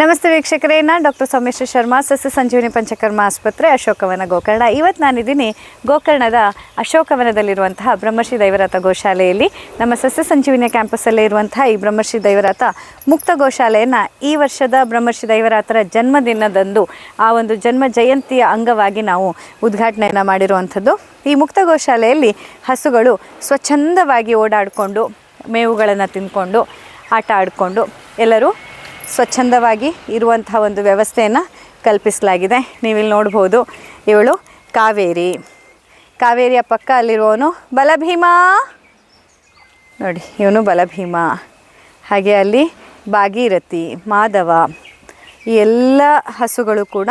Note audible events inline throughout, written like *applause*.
ನಮಸ್ತೆ ವೀಕ್ಷಕರೇ, ನಾನು ಡಾಕ್ಟರ್ ಸೋಮೇಶ್ವರ ಶರ್ಮಾ, ಸಸ್ಯ ಸಂಜೀವಿನಿ ಪಂಚಕರ್ಮ ಆಸ್ಪತ್ರೆ, ಅಶೋಕವನ ಗೋಕರ್ಣ. ಇವತ್ತು ನಾನಿದ್ದೀನಿ ಗೋಕರ್ಣದ ಅಶೋಕವನದಲ್ಲಿರುವಂತಹ ಬ್ರಹ್ಮರ್ಷಿ ದೈವರಾಥ ಗೋಶಾಲೆಯಲ್ಲಿ ನಮ್ಮ ಸಸ್ಯ ಸಂಜೀವಿನಿ ಕ್ಯಾಂಪಸ್ಸಲ್ಲೇ ಇರುವಂತಹ ಈ ಬ್ರಹ್ಮರ್ಷಿ ದೈವರಾಥ ಮುಕ್ತ ಗೋಶಾಲೆಯನ್ನು ಈ ವರ್ಷದ ಬ್ರಹ್ಮರ್ಷಿ ದೈವರಾತರ ಜನ್ಮದಿನದಂದು, ಆ ಒಂದು ಜನ್ಮ ಜಯಂತಿಯ ಅಂಗವಾಗಿ ನಾವು ಉದ್ಘಾಟನೆಯನ್ನು ಮಾಡಿರುವಂಥದ್ದು. ಈ ಮುಕ್ತ ಗೋಶಾಲೆಯಲ್ಲಿ ಹಸುಗಳು ಸ್ವಚ್ಛಂದವಾಗಿ ಓಡಾಡಿಕೊಂಡು, ಮೇವುಗಳನ್ನು ತಿಂದ್ಕೊಂಡು, ಆಟ ಆಡಿಕೊಂಡು ಎಲ್ಲರೂ ಸ್ವಚ್ಛಂದವಾಗಿ ಇರುವಂತಹ ಒಂದು ವ್ಯವಸ್ಥೆಯನ್ನು ಕಲ್ಪಿಸಲಾಗಿದೆ. ನೀವಿಲ್ಲಿ ನೋಡ್ಬೋದು, ಇವಳು ಕಾವೇರಿ. ಕಾವೇರಿಯ ಪಕ್ಕ ಅಲ್ಲಿರುವವನು ಬಲಭೀಮ. ನೋಡಿ, ಇವನು ಬಲಭೀಮ. ಹಾಗೆ ಅಲ್ಲಿ ಭಾಗೀರಥಿ, ಮಾಧವ, ಈ ಎಲ್ಲ ಹಸುಗಳು ಕೂಡ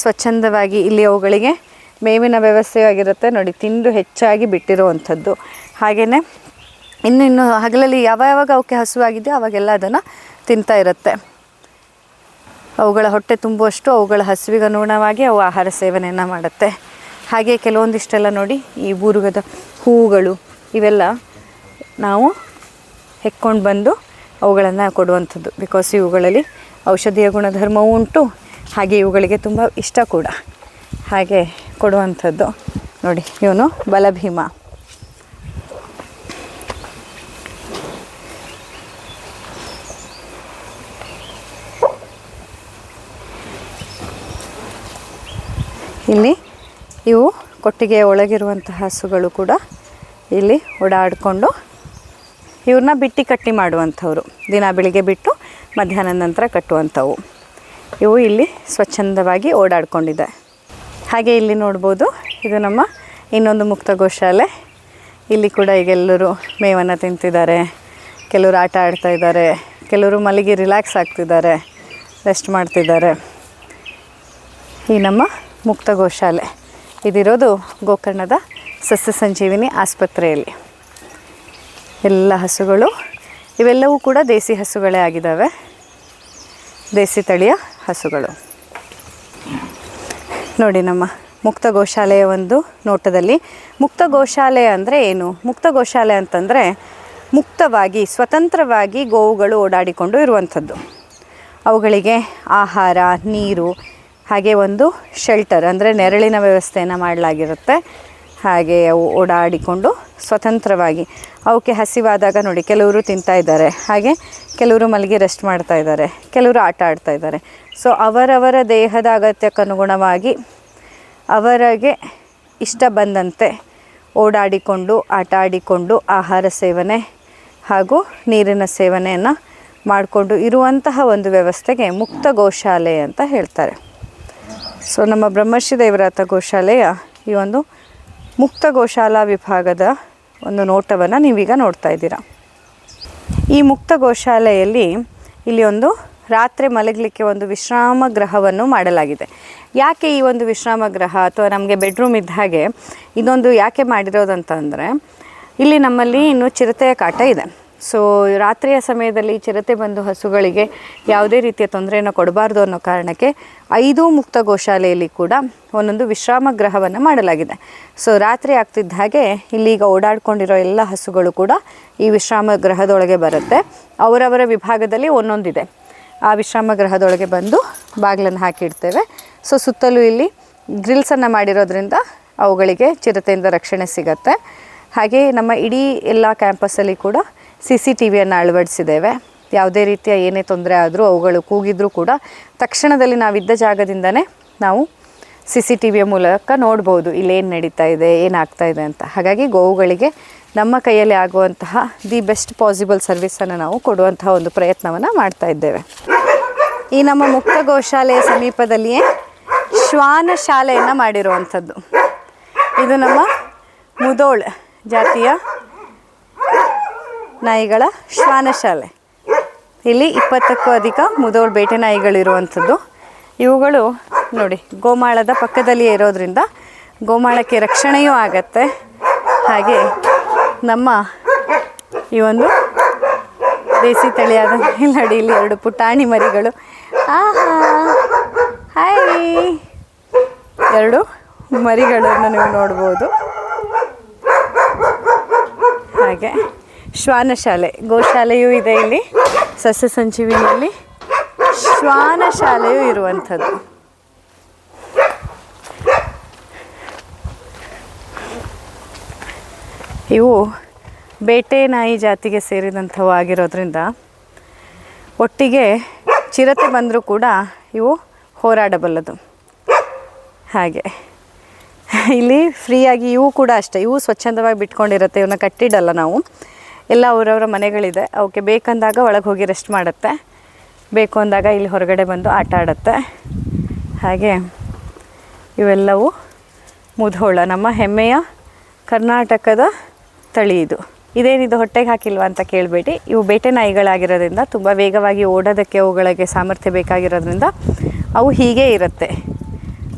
ಸ್ವಚ್ಛಂದವಾಗಿ ಇಲ್ಲಿ ಅವುಗಳಿಗೆ ಮೇವಿನ ವ್ಯವಸ್ಥೆಯಾಗಿರುತ್ತೆ ನೋಡಿ, ತಿಂದು ಹೆಚ್ಚಾಗಿ ಬಿಟ್ಟಿರುವಂಥದ್ದು. ಹಾಗೆಯೇ ಇನ್ನು ಇನ್ನು ಹಗಲಲ್ಲಿ ಯಾವ ಯಾವಾಗ ಅವಕ್ಕೆ ಹಸುವಾಗಿದೆಯೋ ಅವಾಗೆಲ್ಲ ಅದನ್ನು ತಿಂತಾ ಇರುತ್ತೆ. ಅವುಗಳ ಹೊಟ್ಟೆ ತುಂಬುವಷ್ಟು ಅವುಗಳ ಹಸಿವಿಗೆ ಅನುಗುಣವಾಗಿ ಅವು ಆಹಾರ ಸೇವನೆಯನ್ನು ಮಾಡುತ್ತೆ. ಹಾಗೆ ಕೆಲವೊಂದಿಷ್ಟೆಲ್ಲ ನೋಡಿ ಈ ಬೂರುಗದ ಹೂವುಗಳು ಇವೆಲ್ಲ ನಾವು ಹೆಕ್ಕೊಂಡು ಬಂದು ಅವುಗಳನ್ನು ಕೊಡುವಂಥದ್ದು. ಬಿಕಾಸ್ ಇವುಗಳಲ್ಲಿ ಔಷಧೀಯ ಗುಣಧರ್ಮವೂ ಉಂಟು. ಹಾಗೆ ಇವುಗಳಿಗೆ ತುಂಬ ಇಷ್ಟ ಕೂಡ. ಹಾಗೆ ಕೊಡುವಂಥದ್ದು. ನೋಡಿ, ಇವನು ಬಲಭೀಮ ಇಲ್ಲಿ ಇವು ಕೊಟ್ಟಿಗೆಯ ಒಳಗಿರುವಂತಹ ಹಸುಗಳು ಕೂಡ ಇಲ್ಲಿ ಓಡಾಡಿಕೊಂಡು ಇವ್ರನ್ನ ಬಿಟ್ಟು ಕಟ್ಟಿ ಮಾಡುವಂಥವ್ರು. ದಿನ ಬೆಳಿಗ್ಗೆ ಬಿಟ್ಟು ಮಧ್ಯಾಹ್ನ ನಂತರ ಕಟ್ಟುವಂಥವು. ಇವು ಇಲ್ಲಿ ಸ್ವಚ್ಛಂದವಾಗಿ ಓಡಾಡಿಕೊಂಡಿದೆ. ಹಾಗೆ ಇಲ್ಲಿ ನೋಡ್ಬೋದು, ಇದು ನಮ್ಮ ಇನ್ನೊಂದು ಮುಕ್ತ ಗೋಶಾಲೆ. ಇಲ್ಲಿ ಕೂಡ ಈಗ ಎಲ್ಲರೂ ಮೇವನ್ನು ತಿಂತಿದ್ದಾರೆ, ಕೆಲವರು ಆಟ ಆಡ್ತಾ ಇದ್ದಾರೆ, ಕೆಲವರು ಮಲಗಿ ರಿಲ್ಯಾಕ್ಸ್ ಆಗ್ತಿದ್ದಾರೆ, ರೆಸ್ಟ್ ಮಾಡ್ತಿದ್ದಾರೆ. ಈ ನಮ್ಮ ಮುಕ್ತ ಗೋಶಾಲೆ. ಇದಿರೋದು ಗೋಕರ್ಣದ ಸಸ್ಯ ಸಂಜೀವಿನಿ ಆಸ್ಪತ್ರೆಯಲ್ಲಿ. ಎಲ್ಲ ಹಸುಗಳು, ಇವೆಲ್ಲವೂ ಕೂಡ ದೇಸಿ ಹಸುಗಳೇ ಆಗಿದ್ದಾವೆ. ದೇಸಿ ತಳಿಯ ಹಸುಗಳು. ನೋಡಿ ನಮ್ಮ ಮುಕ್ತ ಗೋಶಾಲೆಯ ಒಂದು ನೋಟದಲ್ಲಿ, ಮುಕ್ತ ಗೋಶಾಲೆ ಅಂದರೆ ಏನು? ಮುಕ್ತ ಗೋಶಾಲೆ ಅಂತಂದರೆ ಮುಕ್ತವಾಗಿ, ಸ್ವತಂತ್ರವಾಗಿ ಗೋವುಗಳು ಓಡಾಡಿಕೊಂಡು ಇರುವಂಥದ್ದು. ಅವುಗಳಿಗೆ ಆಹಾರ, ನೀರು ಹಾಗೆ ಒಂದು ಶೆಲ್ಟರ್ ಅಂದರೆ ನೆರಳಿನ ವ್ಯವಸ್ಥೆಯನ್ನು ಮಾಡಲಾಗಿರುತ್ತೆ. ಹಾಗೆ ಅವು ಓಡಾಡಿಕೊಂಡು ಸ್ವತಂತ್ರವಾಗಿ ಅವಕ್ಕೆ ಹಸಿವಾದಾಗ ನೋಡಿ ಕೆಲವರು ತಿಂತಾ ಇದ್ದಾರೆ. ಹಾಗೆ ಕೆಲವರು ಮಲಗಿ ರೆಸ್ಟ್ ಮಾಡ್ತಾ ಇದ್ದಾರೆ. ಕೆಲವರು ಆಟ ಆಡ್ತಾ ಇದ್ದಾರೆ. ಸೊ ಅವರವರ ದೇಹದ ಅಗತ್ಯಕ್ಕನುಗುಣವಾಗಿ ಅವರಿಗೆ ಇಷ್ಟ ಬಂದಂತೆ ಓಡಾಡಿಕೊಂಡು, ಆಟ ಆಡಿಕೊಂಡು ಆಹಾರ ಸೇವನೆ ಹಾಗೂ ನೀರಿನ ಸೇವನೆಯನ್ನು ಮಾಡಿಕೊಂಡು ಇರುವಂತಹ ಒಂದು ವ್ಯವಸ್ಥೆಗೆ ಮುಕ್ತ ಗೋಶಾಲೆ ಅಂತ ಹೇಳ್ತಾರೆ. ಸೊ ನಮ್ಮ ಬ್ರಹ್ಮಶ್ರೀ ದೇವರಾತ ಗೋಶಾಲೆಯ ಈ ಒಂದು ಮುಕ್ತ ಗೋಶಾಲಾ ವಿಭಾಗದ ಒಂದು ನೋಟವನ್ನು ನೀವೀಗ ನೋಡ್ತಾ ಇದ್ದೀರಾ. ಈ ಮುಕ್ತ ಗೋಶಾಲೆಯಲ್ಲಿ ಇಲ್ಲಿ ಒಂದು ರಾತ್ರಿ ಮಲಗಲಿಕ್ಕೆ ಒಂದು ವಿಶ್ರಾಮ ಗೃಹವನ್ನು ಮಾಡಲಾಗಿದೆ. ಯಾಕೆ ಈ ಒಂದು ವಿಶ್ರಾಮ ಗೃಹ ಅಥವಾ ನಮಗೆ ಬೆಡ್ರೂಮ್ ಇದ್ದ ಹಾಗೆ ಇದೊಂದು ಯಾಕೆ ಮಾಡಿರೋದಂತಂದರೆ, ಇಲ್ಲಿ ನಮ್ಮಲ್ಲಿ ಇನ್ನು ಚಿರತೆಯ ಕಾಟ ಇದೆ. ಸೊ ರಾತ್ರಿಯ ಸಮಯದಲ್ಲಿ ಚಿರತೆ ಬಂದು ಹಸುಗಳಿಗೆ ಯಾವುದೇ ರೀತಿಯ ತೊಂದರೆಯನ್ನು ಕೊಡಬಾರ್ದು ಅನ್ನೋ ಕಾರಣಕ್ಕೆ ಐದು ಮುಕ್ತ ಗೋಶಾಲೆಯಲ್ಲಿ ಕೂಡ ಒಂದೊಂದು ವಿಶ್ರಾಮ ಗೃಹವನ್ನು ಮಾಡಲಾಗಿದೆ. ಸೊ ರಾತ್ರಿ ಆಗ್ತಿದ್ದ ಹಾಗೆ ಇಲ್ಲೀಗ ಓಡಾಡ್ಕೊಂಡಿರೋ ಎಲ್ಲ ಹಸುಗಳು ಕೂಡ ಈ ವಿಶ್ರಾಮ ಗೃಹದೊಳಗೆ ಬರುತ್ತೆ. ಅವರವರ ವಿಭಾಗದಲ್ಲಿ ಒಂದೊಂದಿದೆ. ಆ ವಿಶ್ರಾಮ ಗೃಹದೊಳಗೆ ಬಂದು ಬಾಗಿಲನ್ನು ಹಾಕಿಡ್ತೇವೆ. ಸೊ ಸುತ್ತಲೂ ಇಲ್ಲಿ ಗ್ರಿಲ್ಸನ್ನು ಮಾಡಿರೋದ್ರಿಂದ ಅವುಗಳಿಗೆ ಚಿರತೆಯಿಂದ ರಕ್ಷಣೆ ಸಿಗತ್ತೆ. ಹಾಗೆ ನಮ್ಮ ಇಡೀ ಎಲ್ಲ ಕ್ಯಾಂಪಸ್ಸಲ್ಲಿ ಕೂಡ ಸಿ ಸಿ ಟಿ ವಿಯನ್ನು ಅಳವಡಿಸಿದ್ದೇವೆ. ಯಾವುದೇ ರೀತಿಯ ಏನೇ ತೊಂದರೆ ಆದರೂ ಅವುಗಳು ಕೂಗಿದ್ರೂ ಕೂಡ ತಕ್ಷಣದಲ್ಲಿ ನಾವಿದ್ದ ಜಾಗದಿಂದನೇ ನಾವು ಸಿ ಸಿ ಟಿ ವಿಯ ಮೂಲಕ ನೋಡ್ಬೋದು ಇಲ್ಲೇನು ನಡೀತಾ ಇದೆ ಏನಾಗ್ತಾ ಇದೆ ಅಂತ. ಹಾಗಾಗಿ ಗೋವುಗಳಿಗೆ ನಮ್ಮ ಕೈಯಲ್ಲಿ ಆಗುವಂತಹ ದಿ ಬೆಸ್ಟ್ ಪಾಸಿಬಲ್ ಸರ್ವಿಸನ್ನು ನಾವು ಕೊಡುವಂತಹ ಒಂದು ಪ್ರಯತ್ನವನ್ನು ಮಾಡ್ತಾ ಇದ್ದೇವೆ. ಈ ನಮ್ಮ ಮುಕ್ತ ಗೋಶಾಲೆಯ ಸಮೀಪದಲ್ಲಿಯೇ ಶ್ವಾನ ಶಾಲೆಯನ್ನು ಮಾಡಿರುವಂಥದ್ದು. ಇದು ನಮ್ಮ ಮುದೋಳ್ ಜಾತಿಯ ನಾಯಿಗಳ ಶ್ವಾನಶಾಲೆ. ಇಲ್ಲಿ ಇಪ್ಪತ್ತಕ್ಕೂ ಅಧಿಕ ಮುದೋಳ್ ಬೇಟೆ ನಾಯಿಗಳಿರುವಂಥದ್ದು. ಇವುಗಳು ನೋಡಿ, ಗೋಮಾಳದ ಪಕ್ಕದಲ್ಲಿಯೇ ಇರೋದ್ರಿಂದ ಗೋಮಾಳಕ್ಕೆ ರಕ್ಷಣೆಯೂ ಆಗತ್ತೆ. ಹಾಗೆ ನಮ್ಮ ಈ ಒಂದು ದೇಸಿ ತಳಿಯಾದ ನೋಡಿ ಇಲ್ಲಿ ಎರಡು ಪುಟಾಣಿ ಮರಿಗಳು. ಆಹಾ! ಹಾಯ್! ಎರಡು ಮರಿಗಳನ್ನು ನೀವು ನೋಡ್ಬೋದು. ಹಾಗೆ ಶ್ವಾನ ಶಾಲೆ ಗೋಶಾಲೆಯೂ ಇದೆ ಇಲ್ಲಿ, ಸಸ್ಯ ಸಂಜೀವಿನಿಯಲ್ಲಿ ಶ್ವಾನ ಶಾಲೆಯು ಇರುವಂಥದ್ದು. ಇವು ಬೇಟೆ ನಾಯಿ ಜಾತಿಗೆ ಸೇರಿದಂಥವು ಆಗಿರೋದ್ರಿಂದ ಒಟ್ಟಿಗೆ ಚಿರತೆ ಬಂದರೂ ಕೂಡ ಇವು ಹೋರಾಡಬಲ್ಲದು. ಹಾಗೆ. ಇಲ್ಲಿ ಫ್ರೀಯಾಗಿ ಇವು ಕೂಡ ಅಷ್ಟೇ, ಇವು ಸ್ವಚ್ಛಂದವಾಗಿ ಬಿಟ್ಕೊಂಡಿರುತ್ತೆ ಇವನ್ನ ಕಟ್ಟಿಡಲ್ಲ ನಾವು. ಎಲ್ಲ ಅವರವರ ಮನೆಗಳಿದೆ. ಅವಕ್ಕೆ ಬೇಕಂದಾಗ ಒಳಗೆ ಹೋಗಿ ರೆಸ್ಟ್ ಮಾಡುತ್ತೆ. ಬೇಕು ಅಂದಾಗ ಇಲ್ಲಿ ಹೊರಗಡೆ ಬಂದು ಆಟ ಆಡುತ್ತೆ. ಹಾಗೆ ಇವೆಲ್ಲವೂ ಮುಧೋಳ, ನಮ್ಮ ಹೆಮ್ಮೆಯ ಕರ್ನಾಟಕದ ತಳಿ ಇದು. ಇದೇನಿದು ಹೊಟ್ಟೆಗೆ ಹಾಕಿಲ್ವಾ ಅಂತ ಕೇಳಬೇಡಿ. ಇವು ಬೇಟೆ ನಾಯಿಗಳಾಗಿರೋದ್ರಿಂದ, ತುಂಬ ವೇಗವಾಗಿ ಓಡೋದಕ್ಕೆ ಅವುಗಳಿಗೆ ಸಾಮರ್ಥ್ಯ ಬೇಕಾಗಿರೋದ್ರಿಂದ ಅವು ಹೀಗೆ ಇರುತ್ತೆ.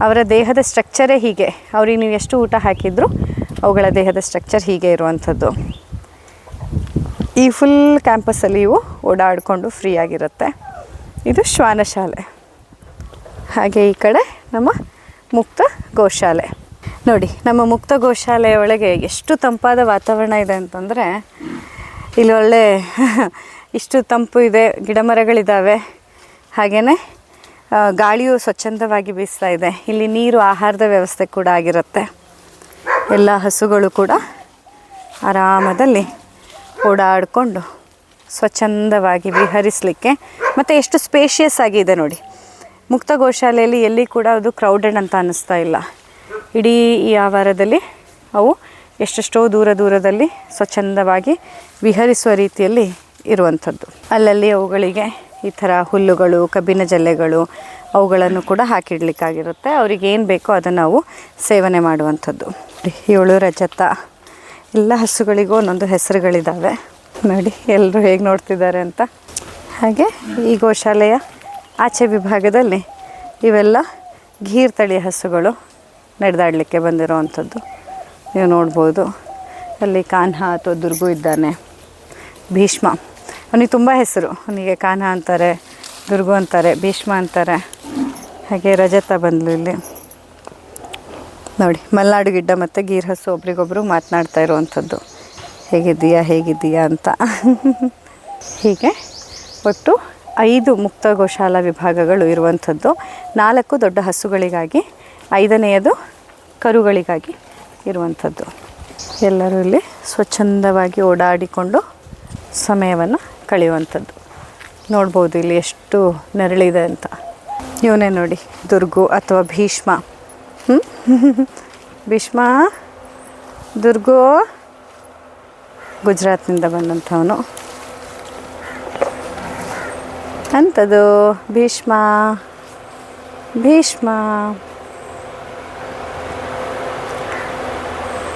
ಅವರ ದೇಹದ ಸ್ಟ್ರಕ್ಚರೇ ಹೀಗೆ. ಅವ್ರಿಗೆ ನೀವು ಎಷ್ಟು ಊಟ ಹಾಕಿದರೂ ಅವುಗಳ ದೇಹದ ಸ್ಟ್ರಕ್ಚರ್ ಹೀಗೆ ಇರುವಂಥದ್ದು. ಈ ಫುಲ್ ಕ್ಯಾಂಪಸ್ಸಲ್ಲಿ ಇವು ಓಡಾಡಿಕೊಂಡು ಫ್ರೀ ಆಗಿರುತ್ತೆ. ಇದು ಶ್ವಾನಶಾಲೆ ಹಾಗೆ ಈ ಕಡೆ ನಮ್ಮ ಮುಕ್ತ ಗೋಶಾಲೆ. ನೋಡಿ, ನಮ್ಮ ಮುಕ್ತ ಗೋಶಾಲೆಯ ಒಳಗೆ ಎಷ್ಟು ತಂಪಾದ ವಾತಾವರಣ ಇದೆ ಅಂತಂದರೆ, ಇಲ್ಲಿ ಒಳ್ಳೆ *laughs* ಇಷ್ಟು ತಂಪು ಇದೆ, ಗಿಡ ಮರಗಳಿದ್ದಾವೆ ಹಾಗೆಯೇ ಗಾಳಿಯು ಸ್ವಚ್ಛಂದವಾಗಿ ಬೀಸ್ತಾ ಇದೆ. ಇಲ್ಲಿ ನೀರು, ಆಹಾರದ ವ್ಯವಸ್ಥೆ ಕೂಡ ಆಗಿರುತ್ತೆ. ಎಲ್ಲ ಹಸುಗಳು ಕೂಡ ಆರಾಮದಲ್ಲಿ ಓಡಾಡಿಕೊಂಡು ಸ್ವಚ್ಛಂದವಾಗಿ ವಿಹರಿಸಲಿಕ್ಕೆ ಮತ್ತು ಎಷ್ಟು ಸ್ಪೇಷಿಯಸ್ ಆಗಿದೆ ನೋಡಿ. ಮುಕ್ತ ಗೋಶಾಲೆಯಲ್ಲಿ ಎಲ್ಲಿ ಕೂಡ ಅದು ಕ್ರೌಡೆಡ್ ಅಂತ ಅನ್ನಿಸ್ತಾ ಇಲ್ಲ. ಇಡೀ ಈ ಆವಾರದಲ್ಲಿ ಅವು ಎಷ್ಟೆಷ್ಟೋ ದೂರ ದೂರದಲ್ಲಿ ಸ್ವಚ್ಛಂದವಾಗಿ ವಿಹರಿಸುವ ರೀತಿಯಲ್ಲಿ ಇರುವಂಥದ್ದು. ಅಲ್ಲಲ್ಲಿ ಅವುಗಳಿಗೆ ಈ ಥರ ಹುಲ್ಲುಗಳು, ಕಬ್ಬಿನ ಜಲ್ಲೆಗಳು ಅವುಗಳನ್ನು ಕೂಡ ಹಾಕಿಡ್ಲಿಕ್ಕಾಗಿರುತ್ತೆ. ಅವ್ರಿಗೆ ಏನು ಬೇಕೋ ಅದನ್ನು ನಾವು ಸೇವನೆ ಮಾಡುವಂಥದ್ದು. ಏಳು ರಜತ ಎಲ್ಲ ಹಸುಗಳಿಗೂ ಒಂದೊಂದು ಹೆಸರುಗಳಿದ್ದಾವೆ ನೋಡಿ ಎಲ್ಲರೂ ಹೇಗೆ ನೋಡ್ತಿದ್ದಾರೆ ಅಂತ. ಹಾಗೆ ಈ ಗೋಶಾಲೆಯ ಆಚೆ ವಿಭಾಗದಲ್ಲಿ ಇವೆಲ್ಲ ಗೀರ್ ತಳಿಯ ಹಸುಗಳು ನಡೆದಾಡಲಿಕ್ಕೆ ಬಂದಿರೋವಂಥದ್ದು. ನೀವು ನೋಡ್ಬೋದು. ಅಲ್ಲಿ ಕಾನ್ಹಾ ಅಥವಾ ದುರ್ಗು ಇದ್ದಾನೆ. ಭೀಷ್ಮ. ಅವನಿಗೆ ತುಂಬ ಹೆಸರು. ಅವನಿಗೆ ಕಾನ್ಹಾ ಅಂತಾರೆ, ದುರ್ಗು ಅಂತಾರೆ, ಭೀಷ್ಮ ಅಂತಾರೆ. ಹಾಗೆ ರಜತ ಬಂದಲು ಇಲ್ಲಿ. ನೋಡಿ, ಮಲ್ನಾಡು ಗಿಡ್ಡ ಮತ್ತು ಗೀರ್ ಹಸು ಒಬ್ರಿಗೊಬ್ರು ಮಾತನಾಡ್ತಾ ಇರುವಂಥದ್ದು. ಹೇಗಿದ್ದೀಯಾ ಹೇಗಿದ್ದೀಯಾ ಅಂತ. ಹೀಗೆ ಒಟ್ಟು ಐದು ಮುಕ್ತ ಗೋಶಾಲಾ ವಿಭಾಗಗಳು ಇರುವಂಥದ್ದು. ನಾಲ್ಕು ದೊಡ್ಡ ಹಸುಗಳಿಗಾಗಿ, ಐದನೆಯದು ಕರುಗಳಿಗಾಗಿ ಇರುವಂಥದ್ದು. ಎಲ್ಲರೂ ಇಲ್ಲಿ ಸ್ವಚ್ಛಂದವಾಗಿ ಓಡಾಡಿಕೊಂಡು ಸಮಯವನ್ನು ಕಳೆಯುವಂಥದ್ದು. ನೋಡ್ಬೋದು ಇಲ್ಲಿ ಎಷ್ಟು ನೆರಳಿದೆ ಅಂತ. ಇವನೇ ನೋಡಿ, ದುರ್ಗು ಅಥವಾ ಭೀಷ್ಮ? ಭೀಷ್ಮ, ದುರ್ಗು, ಗುಜರಾತ್ನಿಂದ ಬಂದಂಥವನು. ಅಂಥದ್ದು ಭೀಷ್ಮ ಭೀಷ್ಮ.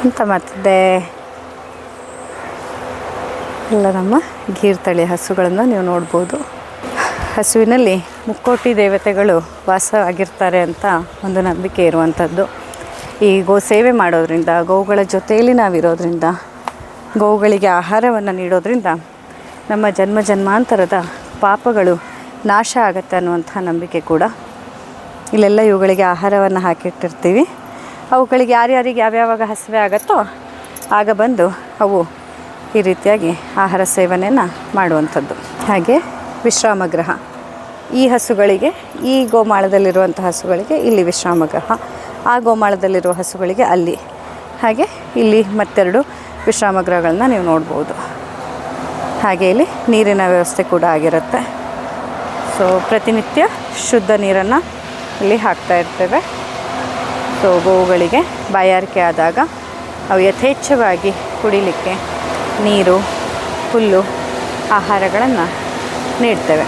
ಅಂತ ಮಾಡ್ತಿದ್ದೆ? ಎಲ್ಲ ನಮ್ಮ ಗೀರ್ ತಳಿ ಹಸುಗಳನ್ನು ನೀವು ನೋಡ್ಬೋದು. ಹಸುವಿನಲ್ಲಿ ಮುಕ್ಕೋಟಿ ದೇವತೆಗಳು ವಾಸವಾಗಿರ್ತಾರೆ ಅಂತ ಒಂದು ನಂಬಿಕೆ ಇರುವಂಥದ್ದು. ಈ ಗೋ ಸೇವೆ ಮಾಡೋದ್ರಿಂದ, ಗೋವುಗಳ ಜೊತೆಯಲ್ಲಿ ನಾವಿರೋದ್ರಿಂದ, ಗೋವುಗಳಿಗೆ ಆಹಾರವನ್ನು ನೀಡೋದ್ರಿಂದ ನಮ್ಮ ಜನ್ಮ ಜನ್ಮಾಂತರದ ಪಾಪಗಳು ನಾಶ ಆಗುತ್ತೆ ಅನ್ನುವಂಥ ನಂಬಿಕೆ ಕೂಡ. ಇಲ್ಲೆಲ್ಲ ಇವುಗಳಿಗೆ ಆಹಾರವನ್ನು ಹಾಕಿಟ್ಟಿರ್ತೀವಿ. ಅವುಗಳಿಗೆ ಯಾರ್ಯಾರಿಗೆ ಯಾವ್ಯಾವಾಗ ಹಸಿವೆ ಆಗುತ್ತೋ ಆಗ ಬಂದು ಅವು ಈ ರೀತಿಯಾಗಿ ಆಹಾರ ಸೇವನೆಯನ್ನು ಮಾಡುವಂಥದ್ದು. ಹಾಗೆ ವಿಶ್ರಾಮ ಗೃಹ ಈ ಹಸುಗಳಿಗೆ, ಈ ಗೋಮಾಳದಲ್ಲಿರುವಂಥ ಹಸುಗಳಿಗೆ ಇಲ್ಲಿ ವಿಶ್ರಾಮ ಗೃಹ ಆ ಗೋಮಾಳದಲ್ಲಿರುವ ಹಸುಗಳಿಗೆ ಅಲ್ಲಿ. ಹಾಗೆ ಇಲ್ಲಿ ಮತ್ತೆರಡು ವಿಶ್ರಾಮ ಗೃಹಗಳನ್ನ ನೀವು ನೋಡ್ಬೋದು. ಹಾಗೆ ಇಲ್ಲಿ ನೀರಿನ ವ್ಯವಸ್ಥೆ ಕೂಡ ಆಗಿರುತ್ತೆ. ಸೊ ಪ್ರತಿನಿತ್ಯ ಶುದ್ಧ ನೀರನ್ನು ಇಲ್ಲಿ ಹಾಕ್ತಾ ಇರ್ತೇವೆ. ಸೊ ಗೋವುಗಳಿಗೆ ಬಾಯಾರಿಕೆ ಆದಾಗ ಅವು ಯಥೇಚ್ಛವಾಗಿ ಕುಡಿಲಿಕ್ಕೆ ನೀರು, ಹುಲ್ಲು, ಆಹಾರಗಳನ್ನು ನೀಡ್ತೇವೆ.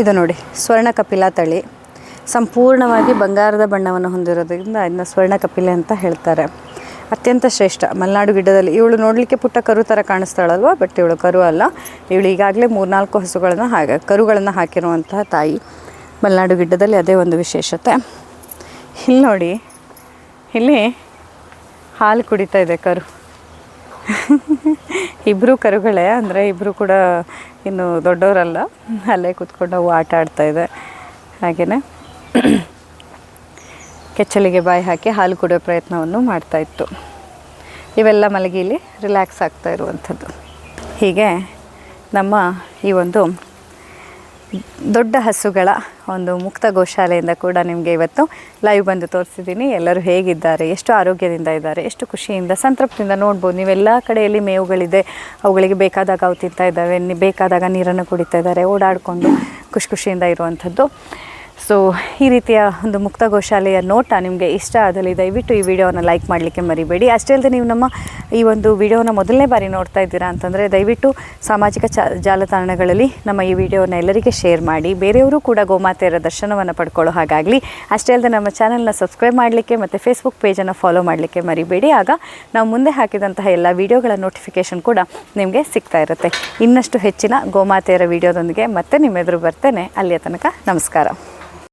ಇದು ನೋಡಿ, ಸ್ವರ್ಣ ಕಪಿಲ ತಳಿ. ಸಂಪೂರ್ಣವಾಗಿ ಬಂಗಾರದ ಬಣ್ಣವನ್ನು ಹೊಂದಿರೋದ್ರಿಂದ ಇದನ್ನ ಸ್ವರ್ಣ ಕಪಿಲೆ ಅಂತ ಹೇಳ್ತಾರೆ. ಅತ್ಯಂತ ಶ್ರೇಷ್ಠ. ಮಲೆನಾಡು ಗಿಡ್ಡದಲ್ಲಿ ಇವಳು ನೋಡಲಿಕ್ಕೆ ಪುಟ್ಟ ಕರು ಥರ ಕಾಣಿಸ್ತಾಳಲ್ವ? ಬಟ್ ಇವಳು ಕರು ಅಲ್ಲ. ಇವಳು ಈಗಾಗಲೇ ಮೂರ್ನಾಲ್ಕು ಹಸುಗಳನ್ನು ಹಾಗೆ, ಕರುಗಳನ್ನು ಹಾಕಿರುವಂತಹ ತಾಯಿ. ಮಲೆನಾಡು ಗಿಡ್ಡದಲ್ಲಿ ಅದೇ ಒಂದು ವಿಶೇಷತೆ. ಇಲ್ಲಿ ನೋಡಿ, ಇಲ್ಲಿ ಹಾಲು ಕುಡಿತಾ ಇದೆ ಕರು. *laughs* ಇಬ್ಬರು ಕರುಗಳೇ, ಅಂದರೆ ಇಬ್ಬರು ಕೂಡ ಇನ್ನು ದೊಡ್ಡವರಲ್ಲ. ಅಲ್ಲೇ ಕೂತ್ಕೊಂಡು ಅವು ಆಟ ಇದೆ. ಹಾಗೆಯೇ *clears throat* ಕೆಚ್ಚಲಿಗೆ ಬಾಯಿ ಹಾಕಿ ಹಾಲು ಕುಡಿಯೋ ಪ್ರಯತ್ನವನ್ನು ಮಾಡ್ತಾ ಇತ್ತು. ಇವೆಲ್ಲ ಮಲಗಿಲಿ ರಿಲ್ಯಾಕ್ಸ್ ಆಗ್ತಾ ಇರುವಂಥದ್ದು. ಹೀಗೆ ನಮ್ಮ ಈ ಒಂದು ದೊಡ್ಡ ಹಸುಗಳ ಒಂದು ಮುಕ್ತ ಗೋಶಾಲೆಯಿಂದ ಕೂಡ ನಿಮಗೆ ಇವತ್ತು ಲೈವ್ ಬಂದು ತೋರಿಸಿದ್ದೀನಿ. ಎಲ್ಲರೂ ಹೇಗಿದ್ದಾರೆ, ಎಷ್ಟು ಆರೋಗ್ಯದಿಂದ ಇದ್ದಾರೆ, ಎಷ್ಟು ಖುಷಿಯಿಂದ, ಸಂತೃಪ್ತಿಯಿಂದ ನೋಡ್ಬೋದು. ನೀವೆಲ್ಲ ಕಡೆಯಲ್ಲಿ ಮೇವುಗಳಿದೆ, ಅವುಗಳಿಗೆ ಬೇಕಾದಾಗ ಅವು ತಿಂತಾ ಇದ್ದಾವೆ ಬೇಕಾದಾಗ ನೀರನ್ನು ಕುಡಿತಾ ಇದ್ದಾರೆ, ಓಡಾಡಿಕೊಂಡು ಖುಷಿ ಖುಷಿಯಿಂದ ಇರುವಂಥದ್ದು. ಸೊ ಈ ರೀತಿಯ ಒಂದು ಮುಕ್ತ ಗೋಶಾಲೆಯ ನೋಟ ನಿಮಗೆ ಇಷ್ಟ ಆದಲ್ಲಿ ದಯವಿಟ್ಟು ಈ ವಿಡಿಯೋನ ಲೈಕ್ ಮಾಡಲಿಕ್ಕೆ ಮರಿಬೇಡಿ. ಅಷ್ಟೇ ಅಲ್ಲದೆ ನೀವು ನಮ್ಮ ಈ ಒಂದು ವಿಡಿಯೋನ ಮೊದಲನೇ ಬಾರಿ ನೋಡ್ತಾ ಇದ್ದೀರಾ ಅಂತಂದರೆ ದಯವಿಟ್ಟು ಸಾಮಾಜಿಕ ಚ, ಜಾಲತಾಣಗಳಲ್ಲಿ ನಮ್ಮ ಈ ವಿಡಿಯೋನ ಎಲ್ಲರಿಗೆ ಶೇರ್ ಮಾಡಿ. ಬೇರೆಯವರು ಕೂಡ ಗೋಮಾತೆಯರ ದರ್ಶನವನ್ನು ಪಡ್ಕೊಳ್ಳೋ ಹಾಗಾಗಲಿ. ಅಷ್ಟೇ ಅಲ್ಲದೆ ನಮ್ಮ ಚಾನಲ್ನ ಸಬ್ಸ್ಕ್ರೈಬ್ ಮಾಡಲಿಕ್ಕೆ ಮತ್ತು ಫೇಸ್ಬುಕ್ ಪೇಜನ್ನು ಫಾಲೋ ಮಾಡಲಿಕ್ಕೆ ಮರಿಬೇಡಿ. ಆಗ ನಾವು ಮುಂದೆ ಹಾಕಿದಂತಹ ಎಲ್ಲ ವಿಡಿಯೋಗಳ ನೋಟಿಫಿಕೇಷನ್ ಕೂಡ ನಿಮಗೆ ಸಿಗ್ತಾ ಇರುತ್ತೆ. ಇನ್ನಷ್ಟು ಹೆಚ್ಚಿನ ಗೋಮಾತೆಯರ ವಿಡಿಯೋದೊಂದಿಗೆ ಮತ್ತೆ ನಿಮ್ಮ ಎದುರು ಬರ್ತೇನೆ. ಅಲ್ಲಿಯ ತನಕ ನಮಸ್ಕಾರ.